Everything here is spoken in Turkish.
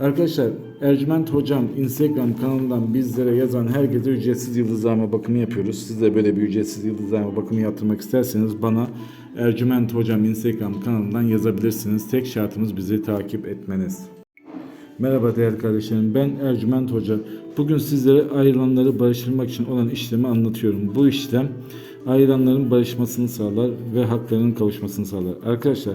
Arkadaşlar Ercüment Hocam Instagram kanalından bizlere yazan herkese ücretsiz yıldızlama bakımı yapıyoruz. Siz de böyle bir ücretsiz yıldızlama bakımı yaptırmak isterseniz bana Ercüment Hocam Instagram kanalından yazabilirsiniz. Tek şartımız bizi takip etmeniz. Merhaba değerli kardeşlerim ben Ercüment Hoca. Bugün sizlere ayrılanları barıştırmak için olan işlemi anlatıyorum. Bu işlem ayrılanların barışmasını sağlar ve haklarının kavuşmasını sağlar. Arkadaşlar